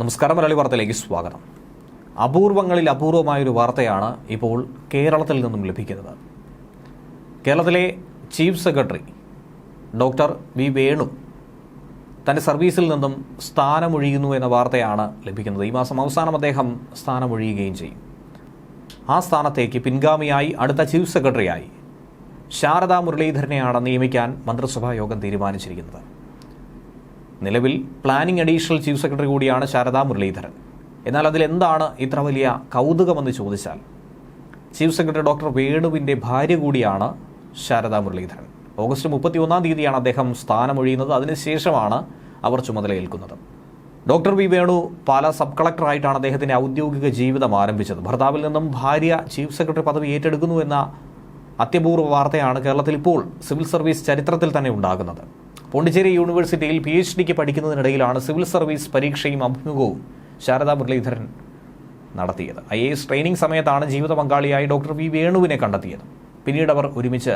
നമസ്കാരം മലയാളി വാർത്തയിലേക്ക് സ്വാഗതം. അപൂർവങ്ങളിൽ അപൂർവമായൊരു വാർത്തയാണ് ഇപ്പോൾ കേരളത്തിൽ നിന്നും ലഭിക്കുന്നത്. കേരളത്തിലെ chief secretary doctor V Venu തന്റെ സർവീസിൽ നിന്നും സ്ഥാനമൊഴിയുന്നു എന്ന വാർത്തയാണ് ലഭിക്കുന്നത്. ഈ മാസം അവസാനം അദ്ദേഹം സ്ഥാനമൊഴിയുകയും ചെയ്യും. ആ സ്ഥാനത്തേക്ക് പിൻഗാമിയായി അടുത്ത ചീഫ് സെക്രട്ടറിയായി ശാരദാ മുരളീധരനെയാണ് നിയമിക്കാൻ മന്ത്രിസഭാ യോഗം തീരുമാനിച്ചിരിക്കുന്നത്. നിലവിൽ പ്ലാനിംഗ് അഡീഷണൽ ചീഫ് സെക്രട്ടറി കൂടിയാണ് ശാരദാ മുരളീധരൻ. എന്നാൽ അതിലെന്താണ് ഇത്ര വലിയ കൗതുകമെന്ന് ചോദിച്ചാൽ ചീഫ് സെക്രട്ടറി ഡോക്ടർ വേണുവിന്റെ ഭാര്യ കൂടിയാണ് ശാരദാ മുരളീധരൻ. ഓഗസ്റ്റ് മുപ്പത്തി ഒന്നാം തീയതിയാണ് അദ്ദേഹം സ്ഥാനമൊഴിയുന്നത്. അതിനുശേഷമാണ് അവർ ചുമതലയേൽക്കുന്നത്. Doctor V Venu Pala sub കളക്ടറായിട്ടാണ് അദ്ദേഹത്തിന്റെ ഔദ്യോഗിക ജീവിതം ആരംഭിച്ചത്. ഭർത്താവിൽ നിന്നും ഭാര്യ ചീഫ് സെക്രട്ടറി പദവി ഏറ്റെടുക്കുന്നു എന്ന അത്യപൂർവ വാർത്തയാണ് കേരളത്തിൽ ഇപ്പോൾ സിവിൽ സർവീസ് ചരിത്രത്തിൽ തന്നെ ഉണ്ടാകുന്നത്. പോണ്ടിച്ചേരി യൂണിവേഴ്സിറ്റിയിൽ പി എച്ച് ഡിക്ക് പഠിക്കുന്നതിനിടയിലാണ് സിവിൽ സർവീസ് പരീക്ഷയും അഭിമുഖവും ശാരദാ മുരളീധരൻ നടത്തിയത്. ഐ എ എസ് ട്രെയിനിങ് സമയത്താണ് ജീവിത പങ്കാളിയായി ഡോക്ടർ വി വേണുവിനെ കണ്ടെത്തിയത്. പിന്നീട് അവർ ഒരുമിച്ച്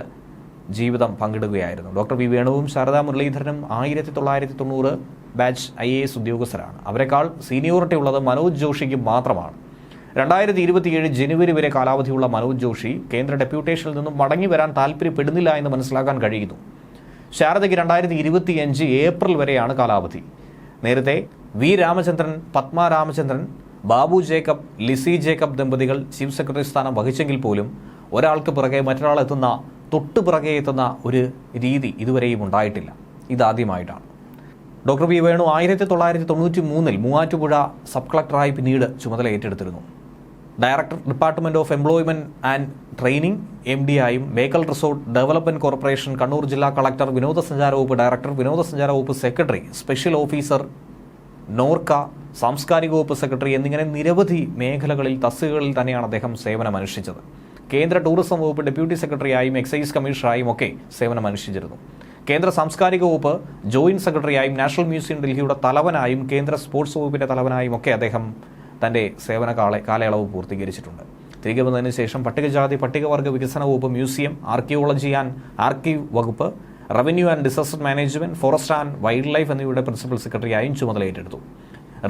ജീവിതം പങ്കിടുകയായിരുന്നു. ഡോക്ടർ വി വേണുവും ശാരദാ മുരളീധരനും ആയിരത്തി തൊള്ളായിരത്തി തൊണ്ണൂറ് ബാച്ച് ഐ എ എസ് ഉദ്യോഗസ്ഥരാണ്. അവരെക്കാൾ സീനിയോറിറ്റി ഉള്ളത് മനോജ് ജോഷിക്ക് മാത്രമാണ്. രണ്ടായിരത്തി ഇരുപത്തിയേഴ് ജനുവരി വരെ കാലാവധിയുള്ള മനോജ് ജോഷി കേന്ദ്ര ഡെപ്യൂട്ടേഷനിൽ നിന്നും മടങ്ങി വരാൻ താല്പര്യപ്പെടുന്നില്ല എന്ന് മനസ്സിലാക്കാൻ കഴിയുന്നു. ശാരദയ്ക്ക് രണ്ടായിരത്തി ഇരുപത്തിയഞ്ച് ഏപ്രിൽ വരെയാണ് കാലാവധി. നേരത്തെ വി രാമചന്ദ്രൻ പത്മ രാമചന്ദ്രൻ ബാബു ജേക്കബ് ലിസി ജേക്കബ് ദമ്പതികൾ ചീഫ് സെക്രട്ടറി സ്ഥാനം വഹിച്ചെങ്കിൽ പോലും ഒരാൾക്ക് പിറകെ മറ്റൊരാൾ എത്തുന്ന തൊട്ടു പിറകെ എത്തുന്ന ഒരു രീതി ഇതുവരെയും ഉണ്ടായിട്ടില്ല. ഇതാദ്യമായിട്ടാണ്. ഡോക്ടർ പി വേണു ആയിരത്തി തൊള്ളായിരത്തി തൊണ്ണൂറ്റി മൂന്നിൽ മൂവാറ്റുപുഴ സബ് കളക്ടറായി പിന്നീട് ചുമതല ഏറ്റെടുത്തിരുന്നു. Director department of employment and training M D ആയും മേക്കൽ റിസോർട്ട് ഡെവലപ്മെന്റ് കോർപ്പറേഷൻ കണ്ണൂർ ജില്ലാ കളക്ടർ വിനോദസഞ്ചാര വകുപ്പ് ഡയറക്ടർ വിനോദസഞ്ചാര വകുപ്പ് സെക്രട്ടറി സ്പെഷ്യൽ ഓഫീസർ നോർക്ക സാംസ്കാരിക വകുപ്പ് സെക്രട്ടറി എന്നിങ്ങനെ നിരവധി മേഖലകളിൽ തസ്തികകളിൽ തന്നെയാണ് അദ്ദേഹം സേവനമനുഷ്ഠിച്ചത്. കേന്ദ്ര ടൂറിസം വകുപ്പ് ഡെപ്യൂട്ടി സെക്രട്ടറിയായും എക്സൈസ് കമ്മീഷണറായും ഒക്കെ സേവനമനുഷ്ഠിച്ചിരുന്നു. കേന്ദ്ര സാംസ്കാരിക വകുപ്പ് ജോയിന്റ് സെക്രട്ടറിയായും നാഷണൽ മ്യൂസിയം ഡൽഹിയുടെ തലവനായും കേന്ദ്ര സ്പോർട്സ് വകുപ്പിന്റെ തലവനായും ഒക്കെ അദ്ദേഹം തന്റെ സേവന കാല കാലയളവ് പൂർത്തീകരിച്ചിട്ടുണ്ട്. തിരികെ വന്നതിന് ശേഷം പട്ടികജാതി പട്ടികവർഗ വികസന വകുപ്പ് മ്യൂസിയം ആർക്കിയോളജി ആൻഡ് ആർക്കീവ് വകുപ്പ് revenue and disaster management forest and wildlife എന്നിവയുടെ പ്രിൻസിപ്പൽ സെക്രട്ടറിയായും ചുമതല ഏറ്റെടുത്തു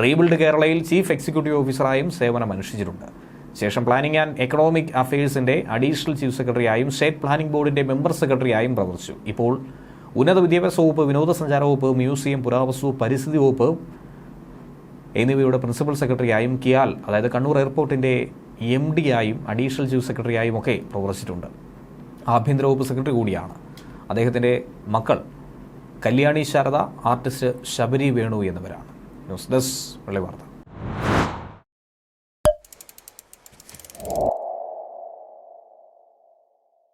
റീബിൽഡ് കേരളയിൽ ചീഫ് എക്സിക്യൂട്ടീവ് ഓഫീസറായും സേവനം അനുഷ്ഠിച്ചിട്ടുണ്ട്. ശേഷം പ്ലാനിംഗ് ആൻഡ് എക്കണോമിക് അഫയേഴ്സിന്റെ അഡീഷണൽ ചീഫ് സെക്രട്ടറിയായും സ്റ്റേറ്റ് പ്ലാനിംഗ് ബോർഡിന്റെ മെമ്പർ സെക്രട്ടറിയായും പ്രവർത്തിച്ചു. ഇപ്പോൾ ഉന്നത വിദ്യാഭ്യാസ വകുപ്പ് വിനോദസഞ്ചാര വകുപ്പ് മ്യൂസിയം പുരാവസ്തു പരിസ്ഥിതി വകുപ്പ് എന്നിവയുടെ പ്രിൻസിപ്പൽ സെക്രട്ടറിയായും കിയാൽ അതായത് കണ്ണൂർ എയർപോർട്ടിന്റെ എം ആയും അഡീഷണൽ ചീഫ് സെക്രട്ടറിയായും ഒക്കെ പ്രവർത്തിച്ചിട്ടുണ്ട്. ആഭ്യന്തര വകുപ്പ് സെക്രട്ടറി കൂടിയാണ്. അദ്ദേഹത്തിന്റെ മക്കൾ കല്യാണി ശാരദ ആർട്ടിസ്റ്റ് ശബരി വേണു എന്നിവരാണ്. ന്യൂസ് ഡെസ്ക് വെള്ളി വാർത്ത